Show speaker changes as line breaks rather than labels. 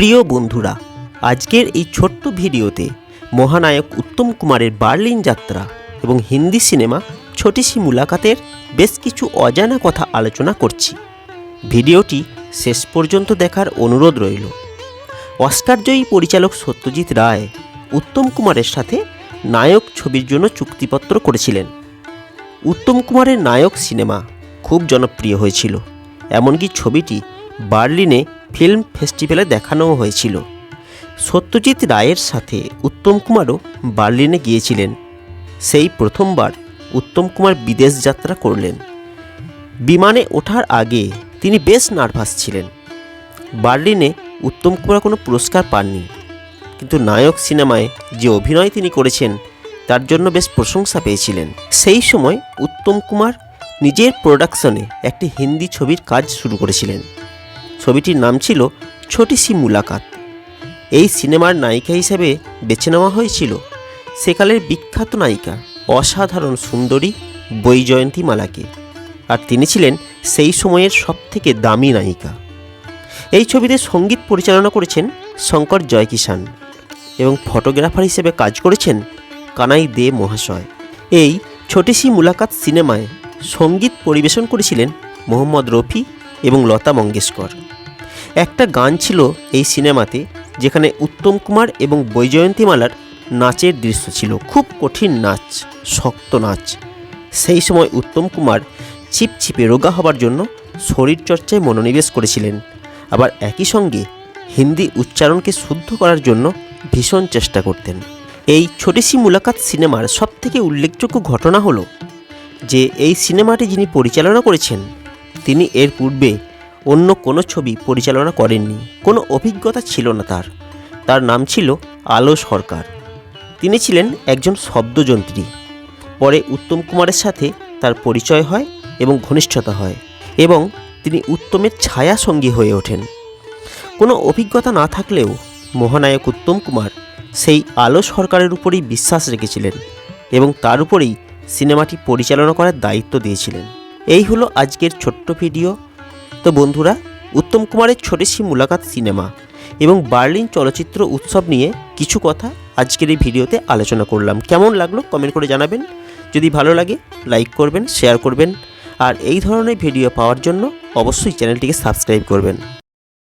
প্রিয় বন্ধুরা, আজকের এই ছোট্ট ভিডিওতে মহানায়ক উত্তম কুমারের বার্লিন যাত্রা এবং হিন্দি সিনেমা ছোটি সি মুলাকাতের বেশ কিছু অজানা কথা আলোচনা করছি। ভিডিওটি শেষ পর্যন্ত দেখার অনুরোধ রইল। অস্কারজয়ী পরিচালক সত্যজিৎ রায় উত্তম কুমারের সাথে নায়ক ছবির জন্য চুক্তিপত্র করেছিলেন। উত্তম কুমারের নায়ক সিনেমা খুব জনপ্রিয় হয়েছিল, এমনকি ছবিটি বার্লিনে ফিল্ম ফেস্টিভ্যালে দেখানোও হয়েছিল। সত্যজিৎ রায়ের সাথে উত্তম কুমারও বার্লিনে গিয়েছিলেন। সেই প্রথমবার উত্তম কুমার বিদেশ যাত্রা করলেন। বিমানে ওঠার আগে তিনি বেশ নার্ভাস ছিলেন। বার্লিনে উত্তম কুমার কোনো পুরস্কার পাননি। কিন্তু নায়ক সিনেমায় যে অভিনয় তিনি করেছেন, তার জন্য বেশ প্রশংসা পেয়েছিলেন। সেই সময় উত্তম কুমার নিজের প্রোডাকশনে একটি হিন্দি ছবির কাজ শুরু করেছিলেন। ছবিটির নাম ছিল ছোটি সি মুলাকাত। এই সিনেমার নায়িকা হিসেবে বেছে নেওয়া হয়েছিল সেকালের বিখ্যাত নায়িকা, অসাধারণ সুন্দরী বৈজয়ন্তী মালাকে। আর তিনি ছিলেন সেই সময়ের সবথেকে দামি নায়িকা। এই ছবিতে সংগীত পরিচালনা করেছেন শঙ্কর জয়কিষান এবং ফটোগ্রাফার হিসেবে কাজ করেছেন কানাই দে মহাশয়। এই ছোটিসি মুলাকাত সিনেমায় সংগীত পরিবেশন করেছিলেন মোহাম্মদ রফি এবং লতা মঙ্গেশকর। একটা গান ছিল এই সিনেমাতে যেখানে উত্তম কুমার এবং বৈজয়ন্তীমালার নাচের দৃশ্য ছিল। খুব কঠিন নাচ, শক্ত নাচ। সেই সময় উত্তম কুমার চিপচিপে রোগা হবার জন্য শরীরচর্চায় মনোনিবেশ করেছিলেন। আবার একই সঙ্গে হিন্দি উচ্চারণকে শুদ্ধ করার জন্য ভীষণ চেষ্টা করতেন। এই ছোটিসি মুলাকাত সিনেমার সবথেকে উল্লেখযোগ্য ঘটনা হলো যে, এই সিনেমাটি যিনি পরিচালনা করেছেন তিনি এর পূর্বে অন্য কোনো ছবি পরিচালনা করেননি। কোনো অভিজ্ঞতা ছিল না তার। তার নাম ছিল আলো সরকার। তিনি ছিলেন একজন শব্দযন্ত্রী। পরে উত্তম কুমারের সাথে তার পরিচয় হয় এবং ঘনিষ্ঠতা হয় এবং তিনি উত্তমের ছায়া সঙ্গী হয়ে ওঠেন। কোনো অভিজ্ঞতা না থাকলেও মহানায়ক উত্তম কুমার সেই আলো সরকারের উপরেই বিশ্বাস রেখেছিলেন এবং তার উপরেই সিনেমাটি পরিচালনা করার দায়িত্ব দিয়েছিলেন। এই হলো আজকের ছোট্ট ভিডিও। তো বন্ধুরা, উত্তম কুমারের ছোটেসি মুলাকাত সিনেমা এবং বার্লিন চলচ্চিত্র উৎসব নিয়ে কিছু কথা আজকের এই ভিডিওতে আলোচনা করলাম। কেমন লাগল কমেন্ট করে জানাবেন। যদি ভালো লাগে, লাইক করবেন, শেয়ার করবেন। আর এই ধরনের ভিডিও পাওয়ার জন্য অবশ্যই চ্যানেলটিকে সাবস্ক্রাইব করবেন।